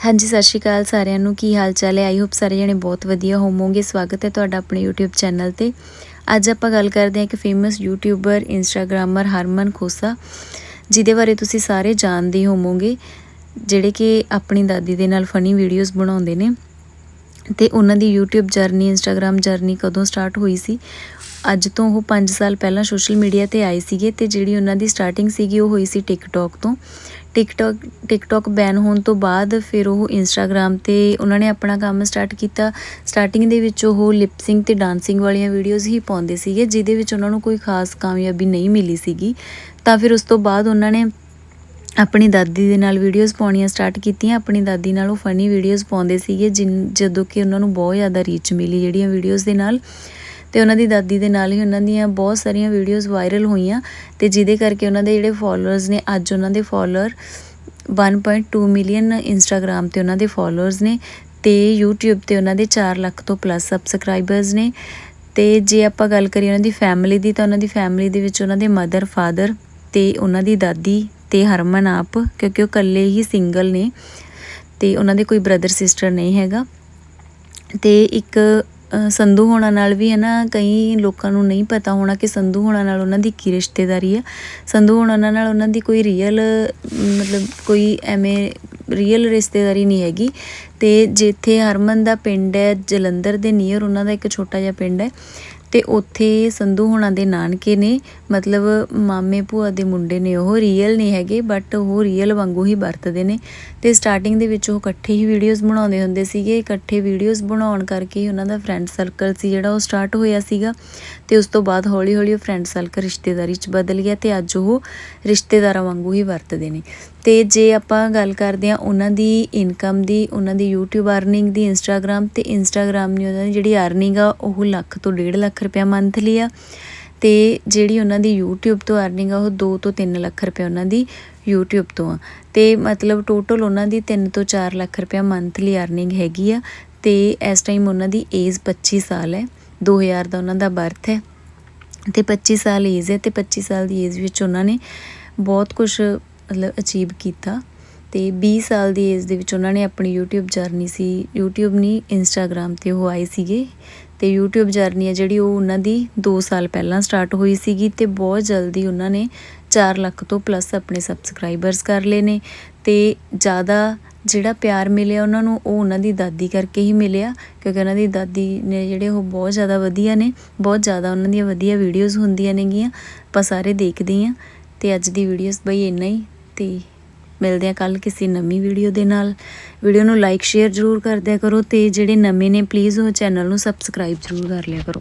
ਹਾਂਜੀ, ਸਤਿ ਸ਼੍ਰੀ ਅਕਾਲ ਸਾਰਿਆਂ ਨੂੰ। ਕੀ ਹਾਲ ਚਾਲ ਹੈ? ਆਈ ਹੋਪ ਸਾਰੇ ਜਣੇ ਬਹੁਤ ਵਧੀਆ ਹੋਵੋਗੇ। ਸਵਾਗਤ ਹੈ ਤੁਹਾਡਾ ਆਪਣੇ YouTube ਚੈਨਲ ਤੇ। ਅੱਜ ਆਪਾਂ ਗੱਲ ਕਰਦੇ ਹਾਂ ਇੱਕ famous YouTuber Instagrammer Harman Khosa, ਜਿਹਦੇ ਬਾਰੇ ਤੁਸੀਂ ਸਾਰੇ ਜਾਣਦੇ ਹੋਵੋਗੇ, ਜਿਹੜੇ ਕਿ ਆਪਣੀ ਦਾਦੀ ਦੇ ਨਾਲ ਫਨੀ ਵੀਡੀਓਜ਼ ਬਣਾਉਂਦੇ ਨੇ। ਤੇ ਉਹਨਾਂ ਦੀ YouTube ਜਰਨੀ Instagram ਜਰਨੀ ਕਦੋਂ ਸਟਾਰਟ ਹੋਈ ਸੀ? ਅੱਜ ਤੋਂ ਉਹ 5 ਸਾਲ ਪਹਿਲਾਂ ਸੋਸ਼ਲ ਮੀਡੀਆ ਤੇ ਆਏ ਸੀਗੇ ਤੇ ਜਿਹੜੀ ਉਹਨਾਂ ਦੀ ਸਟਾਰਟਿੰਗ ਸੀਗੀ ਉਹ ਹੋਈ ਸੀ ਟਿਕਟੌਕ ਤੋਂ। ਟਿਕਟੌਕ ਟਿਕਟੌਕ ਬੈਨ ਹੋਣ ਤੋਂ ਬਾਅਦ ਫਿਰ ਉਹ ਇੰਸਟਾਗ੍ਰam ਤੇ ਉਹਨਾਂ ਨੇ ਆਪਣਾ ਕੰਮ ਸਟਾਰਟ ਕੀਤਾ। ਸਟਾਰਟਿੰਗ ਦੇ ਵਿੱਚ ਉਹ ਲਿਪਸਿੰਗ ਤੇ ਡਾਂਸਿੰਗ ਵਾਲੀਆਂ ਵੀਡੀਓਜ਼ ਹੀ ਪਾਉਂਦੇ ਸੀਗੇ, ਜਿਹਦੇ ਵਿੱਚ ਉਹਨਾਂ ਨੂੰ ਕੋਈ ਖਾਸ ਕਾਮਯਾਬੀ ਨਹੀਂ ਮਿਲੀ ਸੀਗੀ। ਤਾਂ ਫਿਰ ਉਸ ਤੋਂ ਬਾਅਦ ਉਹਨਾਂ ਨੇ ਆਪਣੀ ਦਾਦੀ ਦੇ ਨਾਲ ਵੀਡੀਓਜ਼ ਪਾਉਣੀਆਂ ਸਟਾਰਟ ਕੀਤੀਆਂ। ਆਪਣੀ ਦਾਦੀ ਨਾਲ ਉਹ ਫਨੀ ਵੀਡੀਓਜ਼ ਪਾਉਂਦੇ ਸੀਗੇ, ਜਿਨ, ਜਦੋਂ ਕਿ ਉਹਨਾਂ ਨੂੰ ਬਹੁਤ ਜ਼ਿਆਦਾ ਰੀਚ ਮਿਲੀ ਜਿਹੜੀਆਂ ਵੀਡੀਓਜ਼ ਦੇ ਨਾਲ। ਤੇ ਉਹਨਾਂ ਦੀ ਦਾਦੀ ਦੇ ਨਾਲ ਹੀ ਉਹਨਾਂ ਦੀਆਂ ਬਹੁਤ ਸਾਰੀਆਂ ਵੀਡੀਓਜ਼ ਵਾਇਰਲ ਹੋਈਆਂ ਤੇ ਜਿਹਦੇ ਕਰਕੇ ਉਹਨਾਂ ਦੇ ਜਿਹੜੇ ਫਾਲੋਅਰਸ ਨੇ, ਅੱਜ ਉਹਨਾਂ ਦੇ ਫਾਲੋਅਰ 1.2 ਮਿਲੀਅਨ ਇੰਸਟਾਗ੍ਰam ਤੇ ਉਹਨਾਂ ਦੇ ਫਾਲੋਅਰਸ ਨੇ ਤੇ YouTube ਤੇ ਉਹਨਾਂ ਦੇ 4 ਲੱਖ ਤੋਂ ਪਲੱਸ ਸਬਸਕ੍ਰਾਈਬਰਸ ਨੇ ਤੇ ਜੇ ਆਪਾਂ ਗੱਲ ਕਰੀਏ ਉਹਨਾਂ ਦੀ ਫੈਮਿਲੀ ਦੀ ਤਾਂ ਉਹਨਾਂ ਦੀ ਫੈਮਿਲੀ ਦੇ ਵਿੱਚ ਉਹਨਾਂ ਦੇ ਮਦਰ ਫਾਦਰ ਤੇ ਉਹਨਾਂ ਦੀ ਦਾਦੀ ਤੇ ਹਰਮਨ ਆਪ, ਕਿਉਂਕਿ ਉਹ ਇਕੱਲੇ ਹੀ ਸਿੰਗਲ ਨੇ ਤੇ ਉਹਨਾਂ ਦੇ ਕੋਈ ਬ੍ਰਦਰ ਸਿਸਟਰ ਨਹੀਂ ਹੈਗਾ ਤੇ ਇੱਕ ਸੰਧੂ ਹੋਣਾ ਨਾਲ ਵੀ ਹੈ ਨਾ, ਕਈ ਲੋਕਾਂ ਨੂੰ ਨਹੀਂ ਪਤਾ ਹੋਣਾ ਕਿ ਸੰਧੂ ਹੋਣਾ ਨਾਲ ਉਹਨਾਂ ਦੀ ਕੀ ਰਿਸ਼ਤੇਦਾਰੀ ਆ ਸੰਧੂ ਹੋਣਾ ਨਾਲ ਉਹਨਾਂ ਦੀ ਕੋਈ ਰੀਅਲ ਮਤਲਬ ਕੋਈ ਐਵੇਂ ਰੀਅਲ ਰਿਸ਼ਤੇਦਾਰੀ ਨਹੀਂ ਹੈਗੀ। ਤੇ ਜਿੱਥੇ ਹਰਮਨ ਦਾ ਪਿੰਡ ਹੈ, ਜਲੰਧਰ ਦੇ ਨੀਅਰ ਉਹਨਾਂ ਦਾ ਇੱਕ ਛੋਟਾ ਜਿਹਾ ਪਿੰਡ ਹੈ ਤੇ ਉੱਥੇ ਸੰਧੂ ਹੋਣਾ ਦੇ ਨਾਨਕੇ ਨੇ, ਮਤਲਬ ਮਾਮੇ ਭੂਆ ਦੇ ਮੁੰਡੇ ਨੇ, ਉਹ ਰੀਅਲ ਨਹੀਂ ਹੈਗੇ ਬਟ ਉਹ ਰੀਅਲ ਵਾਂਗੂ ਹੀ ਵਰਤਦੇ ਨੇ। ਤੇ ਸਟਾਰਟਿੰਗ ਦੇ ਵਿੱਚ ਉਹ ਇਕੱਠੇ ਹੀ ਵੀਡੀਓਜ਼ ਬਣਾਉਂਦੇ ਹੁੰਦੇ ਸੀਗੇ। ਇਕੱਠੇ ਵੀਡੀਓਜ਼ ਬਣਾਉਣ ਕਰਕੇ ਹੀ ਉਹਨਾਂ ਦਾ ਫਰੈਂਡ ਸਰਕਲ ਸੀ ਜਿਹੜਾ, ਉਹ ਸਟਾਰਟ ਹੋਇਆ ਸੀਗਾ। ਤੇ ਉਸ ਤੋਂ ਬਾਅਦ ਹੌਲੀ ਹੌਲੀ ਉਹ ਫਰੈਂਡ ਸਰਕਲ ਰਿਸ਼ਤੇਦਾਰੀ 'ਚ ਬਦਲ ਗਿਆ ਤੇ ਅੱਜ ਉਹ ਰਿਸ਼ਤੇਦਾਰਾਂ ਵਾਂਗੂ ਹੀ ਵਰਤਦੇ ਨੇ। ਤੇ ਜੇ ਆਪਾਂ ਗੱਲ ਕਰਦੇ ਆ ਉਹਨਾਂ ਦੀ ਇਨਕਮ ਦੀ, ਉਹਨਾਂ ਦੀ YouTube ਅਰਨਿੰਗ ਦੀ, Instagram ਤੇ Instagram ਦੀ ਉਹਨਾਂ ਦੀ ਜਿਹੜੀ ਅਰਨਿੰਗ ਆ, ਉਹ ਲੱਖ ਤੋਂ 1.5 ਲੱਖ ਰੁਪਇਆ ਮੰਥਲੀ ਆ। ਤੇ ਜਿਹੜੀ ਉਹਨਾਂ ਦੀ YouTube ਤੋਂ ਅਰਨਿੰਗ ਆ, ਉਹ 2 ਤੋਂ 3 ਲੱਖ ਰੁਪਏ ਉਹਨਾਂ ਦੀ YouTube ਤੋਂ ਆ। ਤੇ ਮਤਲਬ ਟੋਟਲ ਉਹਨਾਂ ਦੀ 3 ਤੋਂ 4 ਲੱਖ ਰੁਪਏ ਮੰਥਲੀ ਅਰਨਿੰਗ ਹੈਗੀ ਆ। ਤੇ ਇਸ ਟਾਈਮ ਉਹਨਾਂ ਦੀ ਏਜ 25 ਸਾਲ ਹੈ। 2000 ਦਾ ਉਹਨਾਂ ਦਾ ਬਰਥ ਹੈ। ਤੇ 25 ਸਾਲ ਏਜ ਹੈ ਤੇ 25 ਸਾਲ ਦੀ ਏਜ ਵਿੱਚ ਉਹਨਾਂ ਨੇ ਬਹੁਤ ਕੁਝ ਮਤਲਬ ਅਚੀਵ ਕੀਤਾ ਤੇ 20 ਸਾਲ ਦੀ ਏਜ ਦੇ ਵਿੱਚ ਉਹਨਾਂ ਨੇ ਆਪਣੀ YouTube ਜਰਨੀ ਸੀ। YouTube ਨਹੀਂ Instagram ਤੇ ਉਹ ਆਏ ਸੀਗੇ ਤੇ YouTube ਜਰਨੀ ਹੈ ਜਿਹੜੀ ਉਹ ਉਹਨਾਂ ਦੀ 2 ਸਾਲ ਪਹਿਲਾਂ ਸਟਾਰਟ ਹੋਈ ਸੀਗੀ ਤੇ ਬਹੁਤ ਜਲਦੀ ਉਹਨਾਂ ਨੇ 4 ਲੱਖ ਤੋਂ ਪਲੱਸ ਆਪਣੇ ਸਬਸਕ੍ਰਾਈਬਰਸ ਕਰ ਲਏ ਨੇ ਤੇ ਜ਼ਿਆਦਾ ਜਿਹੜਾ ਪਿਆਰ ਮਿਲਿਆ ਉਹਨਾਂ ਨੂੰ, ਉਹ ਉਹਨਾਂ ਦੀ ਦਾਦੀ ਕਰਕੇ ਹੀ ਮਿਲਿਆ ਕਿਉਂਕਿ ਉਹਨਾਂ ਦੀ ਦਾਦੀ ਨੇ ਜਿਹੜੇ ਉਹ ਬਹੁਤ ਜ਼ਿਆਦਾ ਵਧੀਆ ਨੇ, ਬਹੁਤ ਜ਼ਿਆਦਾ ਉਹਨਾਂ ਦੀਆਂ ਵਧੀਆ ਵੀਡੀਓਜ਼ ਹੁੰਦੀਆਂ ਨੇਗੀਆਂ, ਆਪਾਂ ਸਾਰੇ ਦੇਖਦੇ ਹਾਂ ਤੇ ਅੱਜ ਦੀ ਵੀਡੀਓਜ਼ ਬਈ ਇੰਨਾ ਹੀ। ਤੇ ਮਿਲਦੇ ਆ ਕੱਲ ਕਿਸੇ ਨਵੀਂ ਵੀਡੀਓ ਦੇ ਨਾਲ। ਵੀਡੀਓ ਨੂੰ ਲਾਈਕ ਸ਼ੇਅਰ ਜ਼ਰੂਰ ਕਰ ਦਿਆ ਕਰੋ ਤੇ ਜਿਹੜੇ ਨਵੇਂ ਨੇ ਪਲੀਜ਼ ਉਹ ਚੈਨਲ ਨੂੰ ਸਬਸਕ੍ਰਾਈਬ ਜ਼ਰੂਰ ਕਰ ਲਿਆ ਕਰੋ।